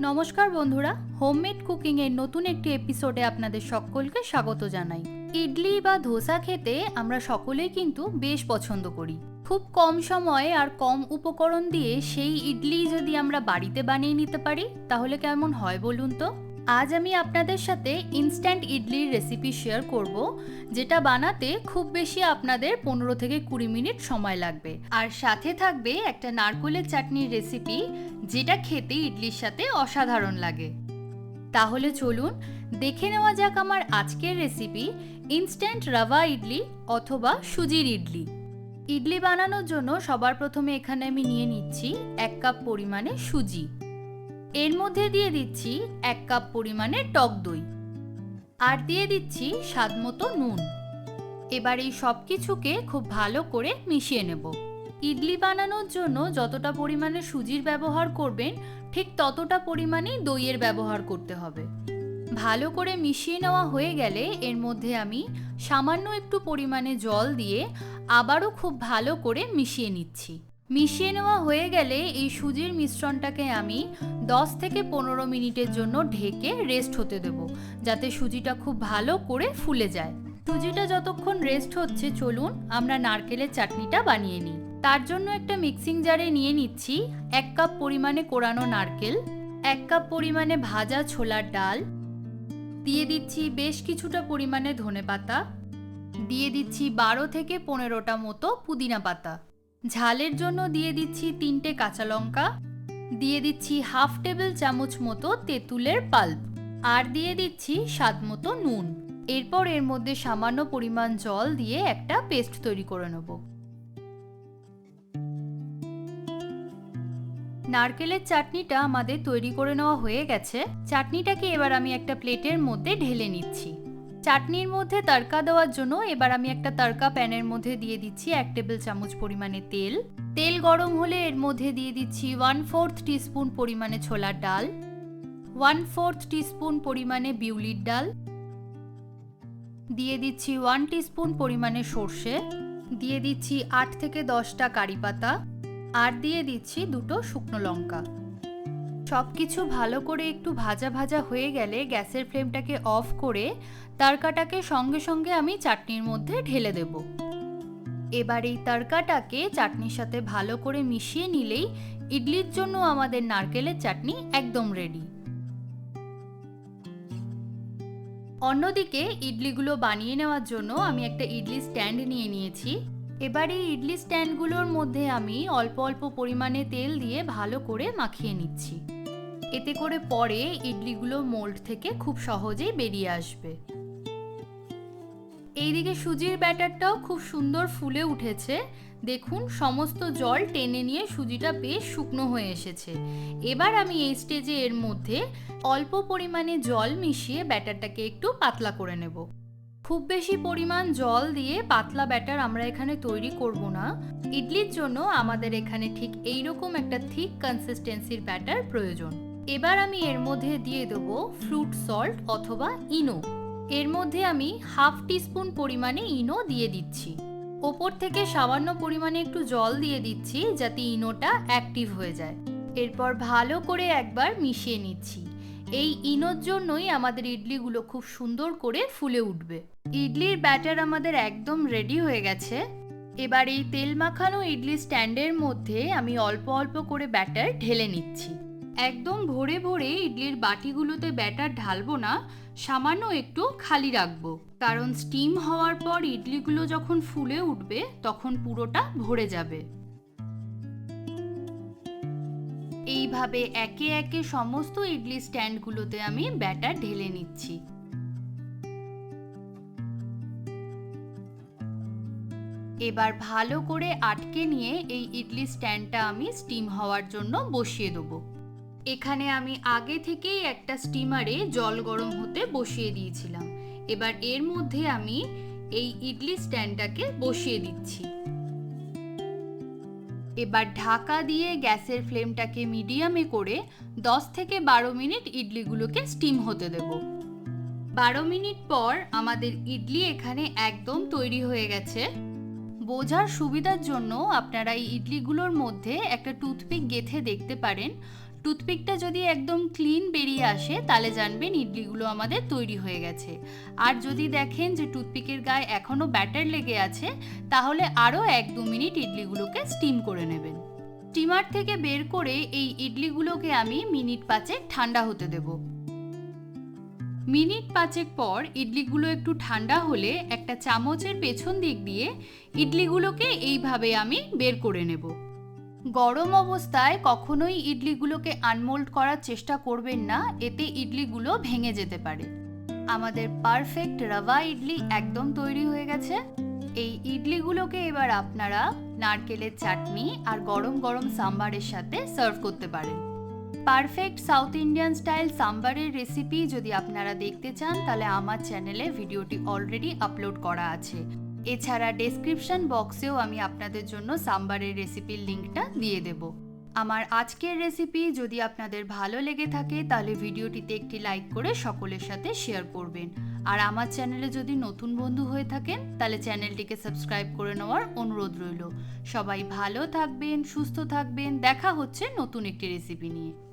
নমস্কার বন্ধুরা homemade cooking এর নতুন একটি এপিসোডে আপনাদের সকলকে স্বাগত জানাই। ইডলি বা ধোসা খেতে আমরা সকলেই কিন্তু বেশ পছন্দ করি। খুব কম সময়ে আর কম উপকরণ দিয়ে সেই ইডলি যদি আমরা বাড়িতে বানিয়ে নিতে পারি, তাহলে কেমন হয় বলুন তো? আজ আমি আপনাদের সাথে ইনস্ট্যান্ট ইডলির রেসিপি শেয়ার করব, যেটা বানাতে খুব বেশি আপনাদের পনেরো থেকে কুড়ি মিনিট সময় লাগবে। আর সাথে থাকবে একটা নারকোলের চাটনির রেসিপি যেটা খেতে ইডলির সাথে অসাধারণ লাগে। তাহলে চলুন, দেখে নেওয়া যাক আমার আজকের রেসিপি ইনস্ট্যান্ট রাভা ইডলি অথবা সুজির ইডলি। ইডলি বানানোর জন্য সবার প্রথমে এখানে আমি নিয়ে নিচ্ছি এক কাপ পরিমাণে সুজি। এর মধ্যে দিয়ে দিচ্ছি এক কাপ পরিমাণে টক দই। আর দিয়ে দিচ্ছি স্বাদ মতো নুন। এবার এই সব কিছুকে খুব ভালো করে মিশিয়ে নেব। ইডলি বানানোর জন্য যতটা পরিমাণে সুজির ব্যবহার করবেন, ঠিক ততটা পরিমাণেই দইয়ের ব্যবহার করতে হবে। ভালো করে মিশিয়ে নেওয়া হয়ে গেলে এর মধ্যে আমি সামান্য একটু পরিমাণে জল দিয়ে আবারও খুব ভালো করে মিশিয়ে নিচ্ছি। মিশিয়ে নেওয়া হয়ে গেলে এই সুজির মিশ্রণটাকে আমি 10 থেকে পনেরো মিনিটের জন্য ঢেকে রেস্ট হতে দেব, যাতে সুজিটা খুব ভালো করে ফুলে যায়। সুজিটা যতক্ষণ রেস্ট হচ্ছে, চলুন আমরা নারকেলের চাটনিটা বানিয়ে নিই। তার জন্য একটা মিক্সিং জারে নিয়ে নিচ্ছি এক কাপ পরিমাণে কোরানো নারকেল, এক কাপ পরিমাণে ভাজা ছোলার ডাল, দিয়ে দিচ্ছি বেশ কিছুটা পরিমাণে ধনে পাতা দিয়ে দিচ্ছি বারো থেকে পনেরোটা মতো পুদিনা পাতা। ঝালের জন্য দিয়ে দিচ্ছি তিনটে কাঁচা লঙ্কা, দিয়ে দিচ্ছি হাফ টেবিল চামচ মতো তেঁতুলের পাল্প, আর দিয়ে দিচ্ছি স্বাদ মতো নুন। এরপর এর মধ্যে সামান্য পরিমাণ জল দিয়ে একটা পেস্ট তৈরি করে নেব। নারকেলের চাটনিটা আমাদের তৈরি করে নেওয়া হয়ে গেছে। চাটনিটাকে এবার আমি একটা প্লেটের মধ্যে ঢেলে নিচ্ছি। চাটনির মধ্যে তড়কা দেওয়ার জন্য এবার আমি একটা তড়কা প্যানের মধ্যে দিয়ে দিচ্ছি এক টেবিল চামচ পরিমাণে তেল। তেল গরম হলে এর মধ্যে দিয়ে দিচ্ছি ওয়ান ফোর্থ টিস্পুন পরিমাণে ছোলার ডাল ওয়ান ফোর্থ টিস্পুন পরিমাণে বিউলির ডাল, দিয়ে দিচ্ছি ওয়ান টিস্পুন পরিমাণে সর্ষে, দিয়ে দিচ্ছি আট থেকে দশটা কারি পাতা, আর দিয়ে দিচ্ছি দুটো শুকনো লঙ্কা। সব কিছু ভালো করে একটু ভাজা ভাজা হয়ে গেলে গ্যাসের ফ্লেমটাকে অফ করে তড়কাটাকে সঙ্গে সঙ্গে আমি চাটনির মধ্যে ঢেলে দেব। এবার এই তড়কাটাকে চাটনির সাথে ভালো করে মিশিয়ে নিলেই ইডলির জন্য আমাদের নারকেলের চাটনি একদম রেডি। অন্যদিকে ইডলিগুলো বানিয়ে নেওয়ার জন্য আমি একটা ইডলি স্ট্যান্ড নিয়ে নিয়েছি। এবার এই ইডলি স্ট্যান্ডগুলোর মধ্যে আমি অল্প অল্প পরিমাণে তেল দিয়ে ভালো করে মাখিয়ে নিচ্ছি। এতে করে পরে ইডলিগুলো মোল্ড থেকে খুব সহজেই বেরিয়ে আসবে। এইদিকে সুজির ব্যাটারটাও খুব সুন্দর ফুলে উঠেছে। দেখুন, সমস্ত জল টেনে নিয়ে সুজিটা বেশ শুকনো হয়ে এসেছে। এবার আমি এই স্টেজে এর মধ্যে অল্প পরিমাণে জল মিশিয়ে ব্যাটারটাকে একটু পাতলা করে নেব। খুব বেশি পরিমাণ জল দিয়ে পাতলা ব্যাটার আমরা এখানে তৈরি করব না। ইডলির জন্য আমাদের এখানে ঠিক এইরকম একটা থিক কনসিস্টেন্সির ব্যাটার প্রয়োজন। এবার আমি এর মধ্যে দিয়ে দেব ফ্রুট সল্ট অথবা ইনো এর মধ্যে আমি হাফ টিস্পুন পরিমাণে ইনো দিয়ে দিচ্ছি। ওপর থেকে সামান্য পরিমাণে একটু জল দিয়ে দিচ্ছি যাতে ইনোটা অ্যাক্টিভ হয়ে যায়। এরপর ভালো করে একবার মিশিয়ে নিচ্ছি। এই ইনোর জন্যই আমাদের ইডলিগুলো খুব সুন্দর করে ফুলে উঠবে। ইডলির ব্যাটার আমাদের একদম রেডি হয়ে গেছে। এবার এই তেল মাখানো ইডলি স্ট্যান্ডের মধ্যে আমি অল্প অল্প করে ব্যাটার ঢেলে নিচ্ছি। একদম ভরে ভরে ইডলির বাটিগুলোতে ব্যাটার ঢালবো না, সামান্য একটু খালি রাখব। কারণ স্টিম হওয়ার পর ইডলিগুলো যখন ফুলে উঠবে, তখন পুরোটা ভরে যাবে। এইভাবে একে একে সমস্ত ইডলি স্ট্যান্ডগুলোতে আমি ব্যাটার ঢেলে নিচ্ছি। এবার ভালো করে আটকে নিয়ে এই ইডলি স্ট্যান্ডটা আমি স্টিম হওয়ার জন্য বসিয়ে দেবো। এখানে আমি আগে থেকেই একটা স্টিমারে জল গরম হতে বসিয়ে দিয়েছিলাম। এবার এর মধ্যে আমি এই ইডলি স্ট্যান্ডটাকে বসিয়ে দিচ্ছি। এবার ঢাকা দিয়ে গ্যাসের ফ্লেমটাকে মিডিয়ামে করে 10 থেকে বারো মিনিট ইডলিগুলোকে স্টিম হতে দেব। বারো মিনিট পর আমাদের ইডলি এখানে একদম তৈরি হয়ে গেছে। বোঝার সুবিধার জন্য আপনারা এই ইডলিগুলোর মধ্যে একটা টুথপিক গেথে দেখতে পারেন। টুথপিকটা যদি একদম ক্লিন বেরিয়ে আসে, তাহলে জানবেন ইডলিগুলো আমাদের তৈরি হয়ে গেছে। আর যদি দেখেন যে টুথপিকের গায়ে এখনও ব্যাটার লেগে আছে, তাহলে আরও এক দু মিনিট ইডলিগুলোকে স্টিম করে নেবেন। স্টিমার থেকে বের করে এই ইডলিগুলোকে আমি মিনিট পাঁচেক ঠান্ডা হতে দেব। মিনিট পাঁচেক পর ইডলিগুলো একটু ঠান্ডা হলে একটা চামচের পেছন দিক দিয়ে ইডলিগুলোকে এইভাবে আমি বের করে নেব। গরম অবস্থায় কখনোই ইডলিগুলোকে আনমোল্ড করার চেষ্টা করবেন না, এতে ইডলিগুলো ভেঙে যেতে পারে। আমাদের পারফেক্ট রাভা ইডলি একদম তৈরি হয়ে গেছে। এই ইডলিগুলোকে এবার আপনারা নারকেলের চাটনি আর গরম গরম সাম্বারের সাথে সার্ভ করতে পারেন। পারফেক্ট সাউথ ইন্ডিয়ান স্টাইল সাম্বারের রেসিপি যদি আপনারা দেখতে চান, তাহলে আমার চ্যানেলে ভিডিওটি অলরেডি আপলোড করা আছে। এছাড়া ডেসক্রিপশন বক্সেও আমি আপনাদের জন্য সাম্বারের রেসিপির লিঙ্কটা দিয়ে দেব। আমার আজকের রেসিপি যদি আপনাদের ভালো লেগে থাকে, তাহলে ভিডিওটিতে একটি লাইক করে সকলের সাথে শেয়ার করবেন। আর আমার চ্যানেলে যদি নতুন বন্ধু হয়ে থাকেন, তাহলে চ্যানেলটিকে সাবস্ক্রাইব করে নেওয়ার অনুরোধ রইল। সবাই ভালো থাকবেন, সুস্থ থাকবেন, দেখা হচ্ছে নতুন একটি রেসিপি নিয়ে।